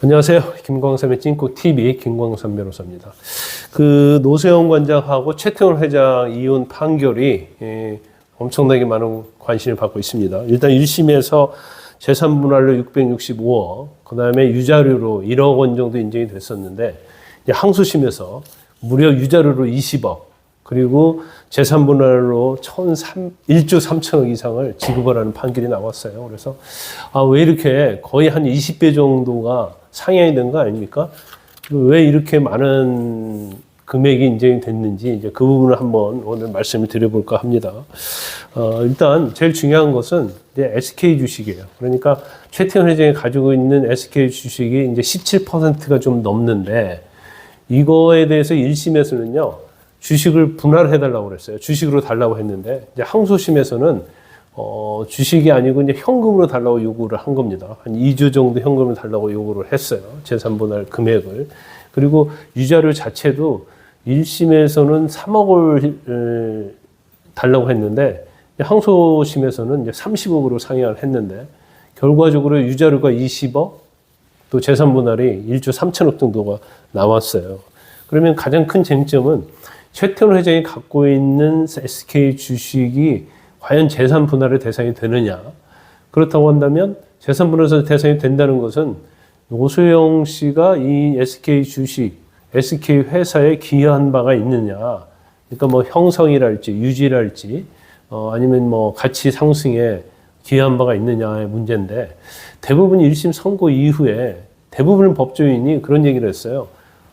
안녕하세요. 김광삼의 찐코 TV 김광삼 변호사입니다. 그 노세영 관장하고 최태원 회장 이혼 판결이 예, 엄청나게 많은 관심을 받고 있습니다. 일단 1심에서 재산 분할로 665억, 그 다음에 유자료로 1억 원 정도 인정이 됐었는데 항소심에서 무려 유자료로 20억, 그리고 재산 분할로 1,003, 1조 3천억 이상을 지급을 하는 판결이 나왔어요. 그래서 아, 왜 이렇게 거의 한 20배 정도가 상향이 된 거 아닙니까? 왜 이렇게 많은 금액이 인정이 됐는지 이제 그 부분을 한번 오늘 말씀을 드려볼까 합니다. 어, 일단 제일 중요한 것은 이제 SK 주식이에요. 그러니까 최태원 회장이 가지고 있는 SK 주식이 이제 17%가 좀 넘는데 이거에 대해서 1심에서는요. 주식을 분할해달라고 그랬어요. 주식으로 달라고 했는데 이제 항소심에서는 어, 주식이 아니고 이제 현금으로 달라고 요구를 한 겁니다. 한 2주 정도 현금을 달라고 요구를 했어요. 재산 분할 금액을. 그리고 유자료 자체도 1심에서는 3억을 달라고 했는데 항소심에서는 이제 30억으로 상향을 했는데 결과적으로 유자료가 20억 또 재산 분할이 1조 3천억 정도가 나왔어요. 그러면 가장 큰 쟁점은 최태원 회장이 갖고 있는 SK 주식이 과연 재산 분할의 대상이 되느냐. 그렇다고 한다면 재산 분할에서 대상이 된다는 것은 노소영 씨가 이 SK 주식, SK 회사에 기여한 바가 있느냐. 그러니까 뭐 형성이랄지 유지랄지 어, 아니면 뭐 가치 상승에 기여한 바가 있느냐의 문제인데 대부분 1심 선고 이후에 대부분 법조인이 그런 얘기를 했어요.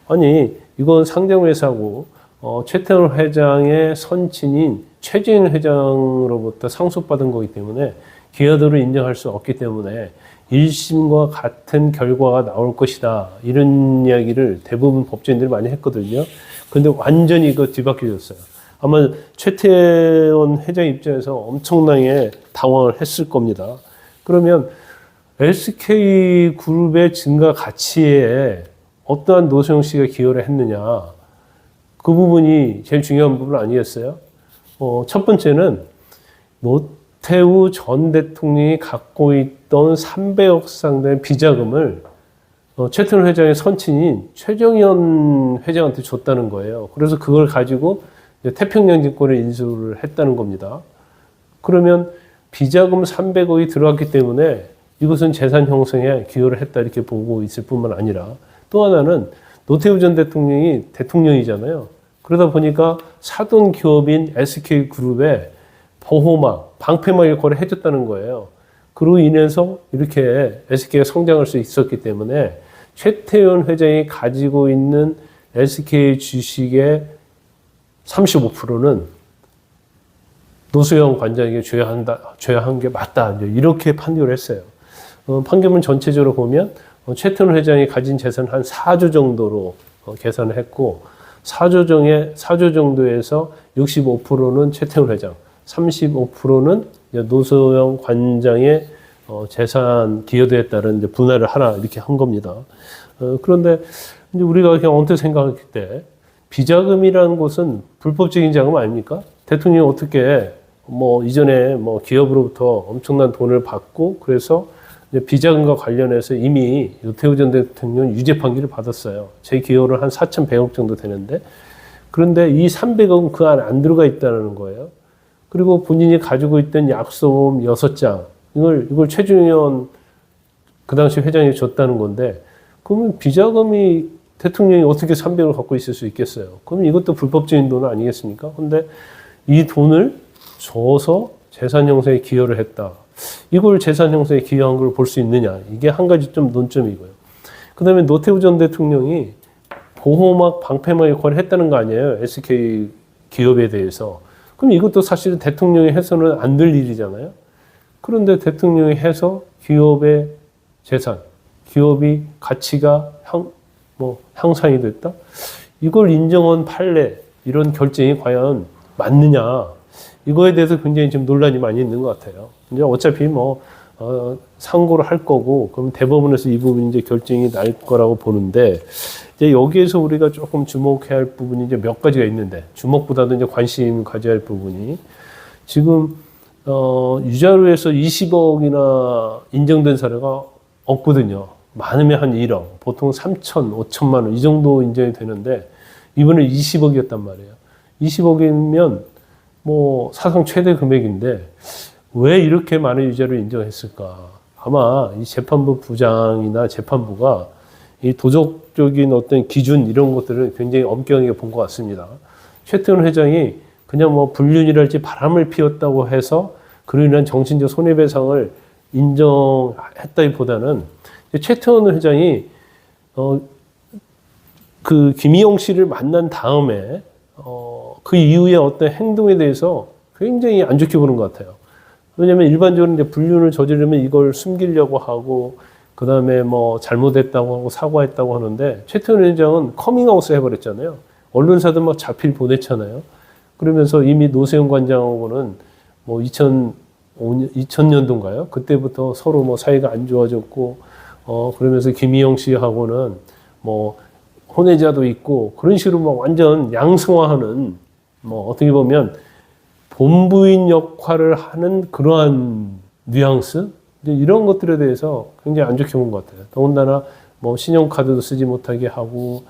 아니 이건 상장회사고 어, 최태원 회장의 선친인 최진 회장으로부터 상속받은 거기 때문에 기여도를 인정할 수 없기 때문에 1심과 같은 결과가 나올 것이다. 이런 이야기를 대부분 법조인들이 많이 했거든요. 근데 완전히 이거 뒤바뀌어졌어요. 아마 최태원 회장 입장에서 엄청나게 당황을 했을 겁니다. 그러면 SK 그룹의 증가 가치에 어떠한 노소영 씨가 기여를 했느냐. 그 부분이 제일 중요한 부분 아니겠어요? 어, 첫 번째는 노태우 전 대통령이 갖고 있던 300억 상당의 비자금을 어, 최태원 회장의 선친인 최정현 회장한테 줬다는 거예요. 그래서 그걸 가지고 태평양 증권에 인수를 했다는 겁니다. 그러면 비자금 300억이 들어갔기 때문에 이것은 재산 형성에 기여를 했다 이렇게 보고 있을 뿐만 아니라 또 하나는 노태우 전 대통령이 대통령이잖아요. 그러다 보니까 사돈 기업인 SK그룹에 보호막, 방패막을 거래해줬다는 거예요. 그로 인해서 이렇게 SK가 성장할 수 있었기 때문에 최태원 회장이 가지고 있는 SK 주식의 35%는 노수영 관장에게 줘야 한다, 줘야 한 게 맞다. 이렇게 판결을 했어요. 어, 판결문 전체적으로 보면 어, 최태원 회장이 가진 재산 한 4조 정도로 어, 계산을 했고 4조 중에 4조 정도에서 65%는 최태원 회장, 35%는 노소영 관장의 어, 재산 기여도에 따른 이제 분할을 하라 이렇게 한 겁니다. 어, 그런데 이제 우리가 그냥 언뜻 생각할 때 비자금이라는 것은 불법적인 자금 아닙니까? 대통령이 어떻게 뭐 이전에 뭐 기업으로부터 엄청난 돈을 받고 그래서 비자금과 관련해서 이미 유태우 전 대통령 유죄 판결을 받았어요. 제 기여를 한 4,100억 정도 되는데 그런데 이 300억은 그 안에 안 들어가 있다는 거예요. 그리고 본인이 가지고 있던 약속음 6장 이걸 이걸 최준현 그 당시 회장이 줬다는 건데 그러면 비자금이 대통령이 어떻게 300을 갖고 있을 수 있겠어요? 그러면 이것도 불법적인 돈 아니겠습니까? 근데 이 돈을 줘서 재산 형성에 기여를 했다. 이걸 재산 형성에 기여한 걸 볼 수 있느냐. 이게 한 가지 좀 논점이고요. 그 다음에 노태우 전 대통령이 보호막, 방패막에 거래했다는 거 아니에요. SK 기업에 대해서. 그럼 이것도 사실은 대통령이 해서는 안 될 일이잖아요. 그런데 대통령이 해서 기업의 재산, 기업이 가치가 향, 뭐 향상이 됐다? 이걸 인정한 판례, 이런 결정이 과연 맞느냐? 이거에 대해서 굉장히 지금 논란이 많이 있는 것 같아요. 이제 어차피 뭐, 어, 상고를 할 거고, 그럼 대법원에서 이 부분이 이제 결정이 날 거라고 보는데, 이제 여기에서 우리가 조금 주목해야 할 부분이 이제 몇 가지가 있는데, 주목보다도 이제 관심 가져야 할 부분이, 지금, 어, 유자료에서 20억이나 인정된 사례가 없거든요. 많으면 한 1억, 보통 3천, 5천만 원 이 정도 인정이 되는데 이번에 20억이었단 말이에요. 20억이면 뭐 사상 최대 금액인데 왜 이렇게 많은 유죄를 인정했을까? 아마 이 재판부 부장이나 재판부가 이 도덕적인 어떤 기준 이런 것들을 굉장히 엄격하게 본 것 같습니다. 최태원 회장이 그냥 뭐 불륜이랄지 바람을 피웠다고 해서 그로 인한 정신적 손해배상을 인정했다기보다는 최태원 회장이 어, 그 김희영 씨를 만난 다음에 어, 그 이후에 어떤 행동에 대해서 굉장히 안 좋게 보는 것 같아요. 왜냐하면 일반적으로 이제 불륜을 저지르면 이걸 숨기려고 하고 그 다음에 뭐 잘못했다고 하고 사과했다고 하는데 최태원 회장은 커밍아웃을 해버렸잖아요. 언론사들 막 자필 보냈잖아요. 그러면서 이미 노세훈 관장하고는 뭐 2005년, 2000년도인가요? 그때부터 서로 뭐 사이가 안 좋아졌고, 어, 그러면서 김희영 씨하고는 뭐 혼외자도 있고 그런 식으로 막 완전 양성화하는 뭐 어떻게 보면 본부인 역할을 하는 그러한 뉘앙스? 이런 것들에 대해서 굉장히 안 좋게 본 것 같아요. 더군다나 뭐 신용카드도 쓰지 못하게 하고,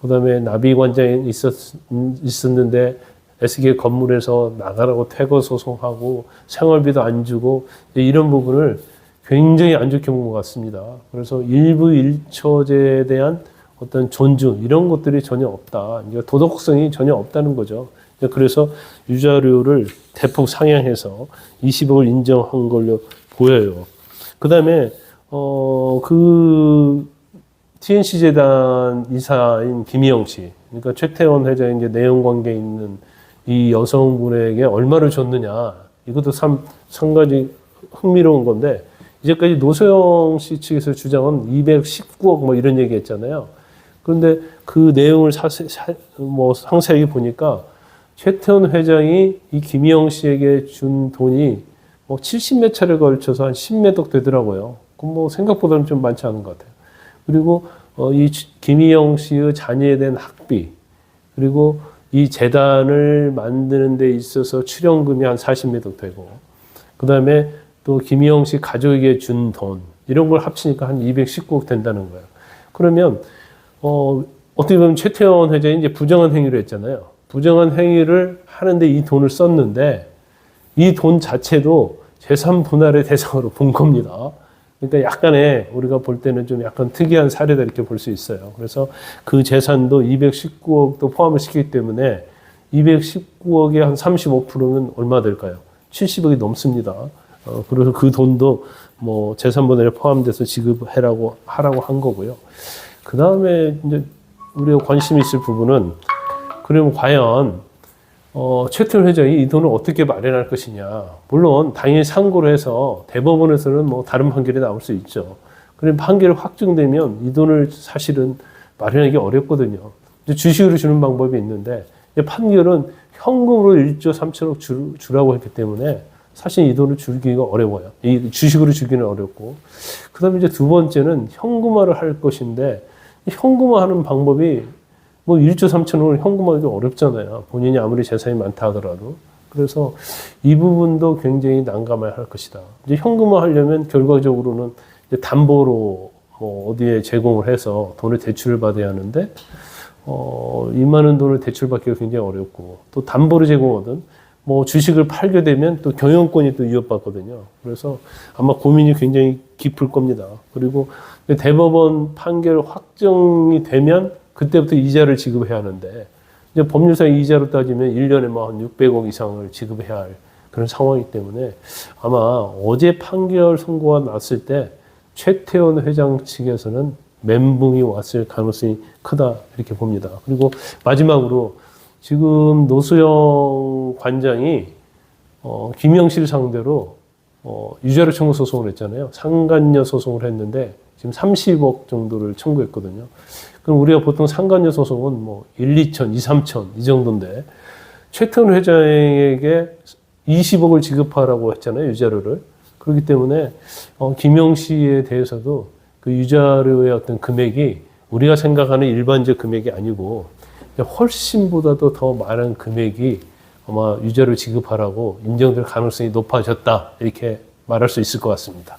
그 다음에 나비 관장이 있었, 있었는데 SK 건물에서 나가라고 퇴거 소송하고 생활비도 안 주고 이런 부분을 굉장히 안 좋게 본 것 같습니다. 그래서 일부 일처제에 대한 어떤 존중 이런 것들이 전혀 없다. 도덕성이 전혀 없다는 거죠. 그래서 유자료를 대폭 상향해서 20억을 인정한 걸로 보여요. 그 다음에 어 그 TNC 재단 이사인 김희영 씨, 그러니까 최태원 회장이 이제 내용 관계 있는 이 여성분에게 얼마를 줬느냐 이것도 참 상가지 흥미로운 건데 이제까지 노소영 씨 측에서 주장은 219억 뭐 이런 얘기했잖아요. 그런데 그 내용을 사세, 사, 뭐 상세하게 보니까 최태원 회장이 이 김희영 씨에게 준 돈이 뭐 70몇 차례 걸쳐서 한 10몇 억 되더라고요. 그럼 뭐 생각보다는 좀 많지 않은 것 같아요. 그리고 어, 이 김희영 씨의 자녀에 대한 학비 그리고 이 재단을 만드는 데 있어서 출연금이 한 40몇 억 되고 그 다음에 또 김희영 씨 가족에게 준 돈 이런 걸 합치니까 한 219억 된다는 거예요. 그러면 어, 어떻게 보면 최태원 회장이 이제 부정한 행위를 했잖아요. 부정한 행위를 하는데 이 돈을 썼는데 이 돈 자체도 재산 분할의 대상으로 본 겁니다. 그러니까 약간의 우리가 볼 때는 좀 약간 특이한 사례다 이렇게 볼 수 있어요. 그래서 그 재산도 219억도 포함을 시키기 때문에 219억에 한 35%는 얼마 될까요? 70억이 넘습니다. 어, 그래서 그 돈도 뭐 재산 분할에 포함돼서 지급해라고 하라고 한 거고요. 그 다음에 이제 우리가 관심 있을 부분은 그러면 과연 어, 최태원 회장이 이 돈을 어떻게 마련할 것이냐. 물론 당연히 상고를 해서 대법원에서는 뭐 다른 판결이 나올 수 있죠. 그럼 판결이 확정되면 이 돈을 사실은 마련하기 어렵거든요. 주식으로 주는 방법이 있는데 판결은 현금으로 1조 3천억 주, 주라고 했기 때문에 사실 이 돈을 줄기가 어려워요. 이 주식으로 주기는 어렵고. 그 다음에 이제 두 번째는 현금화를 할 것인데 현금화하는 방법이 뭐 1조 3천원을 현금화하기 어렵잖아요. 본인이 아무리 재산이 많다 하더라도. 그래서 이 부분도 굉장히 난감해 할 것이다. 이제 현금화 하려면 결과적으로는 담보로 뭐 어디에 제공을 해서 돈을 대출을 받아야 하는데, 어, 이 많은 돈을 대출받기가 굉장히 어렵고, 또 담보로 제공하든, 뭐 주식을 팔게 되면 또 경영권이 또 위협받거든요. 그래서 아마 고민이 굉장히 깊을 겁니다. 그리고 대법원 판결 확정이 되면 그때부터 이자를 지급해야 하는데 이제 법률상 이자로 따지면 1년에 뭐한 600억 이상을 지급해야 할 그런 상황이기 때문에 아마 어제 판결 선고가 났을 때 최태원 회장 측에서는 멘붕이 왔을 가능성이 크다 이렇게 봅니다. 그리고 마지막으로 지금 노수영 관장이 어, 김영실 상대로 어, 유죄로 청구 소송을 했잖아요. 상간녀 소송을 했는데 지금 30억 정도를 청구했거든요. 그럼 우리가 보통 상간녀 소송은 뭐 1, 2천, 2, 3천 이 정도인데 최태원 회장에게 20억을 지급하라고 했잖아요. 유자료를. 그렇기 때문에 어, 김영 씨에 대해서도 그 유자료의 어떤 금액이 우리가 생각하는 일반적 금액이 아니고 훨씬보다도 더 많은 금액이 아마 유자료 지급하라고 인정될 가능성이 높아졌다 이렇게 말할 수 있을 것 같습니다.